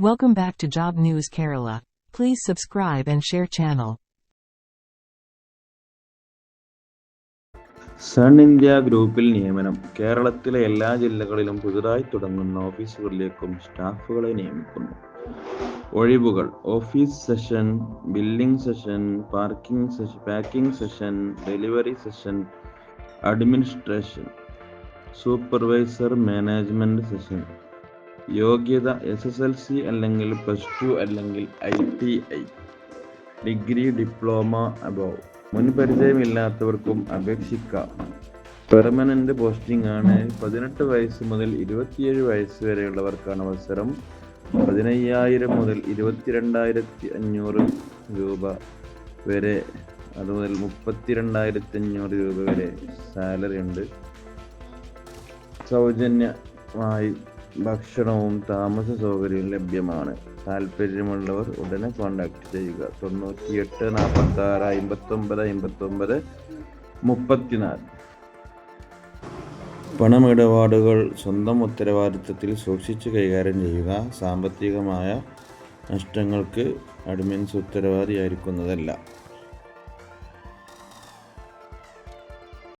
Welcome back to Job News Kerala. Please subscribe and share channel. Sun India ഗ്രൂപ്പിൽ നിയമനം കേരളത്തിലെ എല്ലാ ജില്ലകളിലും പുതുതായി തുടങ്ങുന്ന ഓഫീസുകളിലേക്കും സ്റ്റാഫുകളെ നിയമിക്കുന്നു ഒഴിവുകൾ office session billing session parking session packing session delivery session administration supervisor management session യോഗ്യത എസ് എസ് എൽ സി അല്ലെങ്കിൽ പ്ലസ് ടു അല്ലെങ്കിൽ I T I degree diploma above മുൻപരിചയമില്ലാത്തവർക്കും അപേക്ഷിക്കാം. പെർമനന്റ് പോസ്റ്റിംഗ് ആണ്. പതിനെട്ട് വയസ്സ് മുതൽ ഇരുപത്തിയേഴ് വയസ്സ് വരെയുള്ളവർക്കാണ് അവസരം. പതിനയ്യായിരം മുതൽ ഇരുപത്തിരണ്ടായിരത്തി അഞ്ഞൂറ് രൂപ വരെ അതുമുതൽ മുപ്പത്തിരണ്ടായിരത്തി അഞ്ഞൂറ് രൂപ വരെ സാലറി ഉണ്ട്. സൗജന്യമായി ഭക്ഷണവും താമസ സൗകര്യവും ലഭ്യമാണ്. താല്പര്യമുള്ളവർ ഉടനെ കോൺടാക്ട് ചെയ്യുക. തൊണ്ണൂറ്റിയെട്ട് നാൽപ്പത്തി ആറ് അമ്പത്തൊമ്പത് അമ്പത്തൊമ്പത് മുപ്പത്തിനാല്. പണമിടപാടുകൾ സ്വന്തം ഉത്തരവാദിത്തത്തിൽ സൂക്ഷിച്ച് കൈകാര്യം ചെയ്യുക. സാമ്പത്തികമായ നഷ്ടങ്ങൾക്ക് അഡ്മിൻസ് ഉത്തരവാദിയായിരിക്കുന്നതല്ല.